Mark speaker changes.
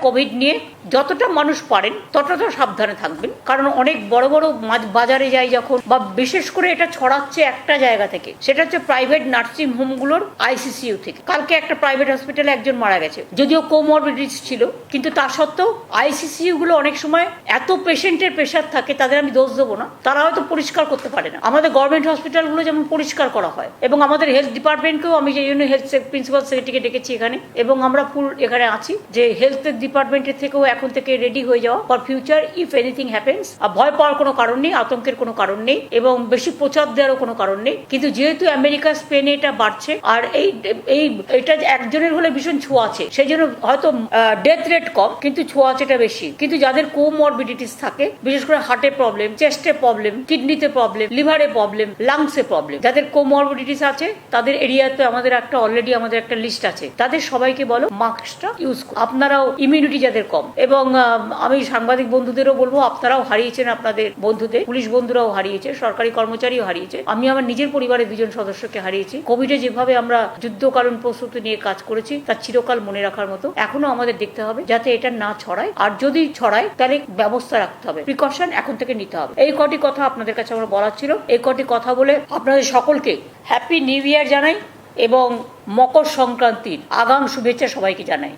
Speaker 1: Covid নিয়ে যতটা মানুষ পারেন, ততটা সাবধানে থাকবেন। কারণ অনেক বড় বড় মাঝ- বাজারে যাই যখন, বা বিশেষ করে এটা ছড়াচ্ছে একটা জায়গা থেকে। সেটা হচ্ছে প্রাইভেট নার্সিং হোমগুলোর আইসিসিউ থেকে। কালকে একটা প্রাইভেট হসপিটালে একজন মারা গেছে। যদিও কোমরবিডিস ছিল, কিন্তু তা সত্ত্বেও আইসিসিইউ গুলো অনেক সময় এত পেশেন্টের প্রেশার থাকে, তাদের আমি দোষ দেবো না। তারা হয়তো পরিষ্কার করতে পারে না। আমাদের গভর্নমেন্ট হসপিটালগুলো যেমন পরিষ্কার করা হয়, এবং আমাদের হেলথ ডিপার্টমেন্টকেও আমি সেই জন্য হেলথ প্রিন্সিপাল সেক্রেটারিকে ডেকেছি এখানে, এবং আমরা ফুল এখানে আছি যে হেলথ ডিপার্টমেন্টের থেকেও এখন থেকে রেডি হয়ে যাওয়া for future if anything happens আর ভয় পাওয়ার কোনো কারণ নেই, আতঙ্কের কোনো কারণ নেই, এবং বেশি প্রচার দেওয়ারও কোনো কারণ নেই। কিন্তু যেহেতু আমেরিকা, স্পেনে এটা বাড়ছে, আর এই এই, এটা একজনের হলে ভীষণ ছোঁয়া আছে সেই জন্য হয়তো ডেথ রেট কম, কিন্তু ছোঁয়া আছে এটা বেশি। কিন্তু যাদের কোমরবিডিটিস থাকে, বিশেষ করে হার্টে প্রবলেম চেস্টে প্রবলেম কিডনিতে প্রবলেম লিভারে প্রবলেম লাংসে প্রবলেম যাদের কোমরবিডিটিস আছে, তাদের এরিয়াতে আমাদের একটা অলরেডি আমাদের একটা লিস্ট আছে। তাদের সবাইকে বলো মাস্কটা ইউজ আপনারাও ইমিউনিটি যাদের কম। এবং আমি সাংবাদিক বন্ধুদেরও বলব, আপনারাও হারিয়েছেন আপনাদের বন্ধুদের। পুলিশ বন্ধুরাও হারিয়েছে, সরকারি কর্মচারীও হারিয়েছে। আমি আমার নিজের পরিবারের দুজন সদস্যকে হারিয়েছি। কোভিডে যেভাবে আমরা যুদ্ধকালীন প্রস্তুতি নিয়ে কাজ করেছি, তা চিরকাল মনে রাখার মতো এখনও আমাদের দেখতে হবে, যাতে এটা না ছড়ায়। আর যদি ছড়ায়, তাহলে ব্যবস্থা রাখতে হবে। প্রিকশন এখন থেকে নিতে হবে। এই কটি কথা আপনাদের কাছে আমার বলার ছিল। এই কটি কথা বলে আপনাদের সকলকে হ্যাপি নিউ ইয়ার জানাই এবং মকর সংক্রান্তির আগাম শুভেচ্ছা সবাইকে জানাই।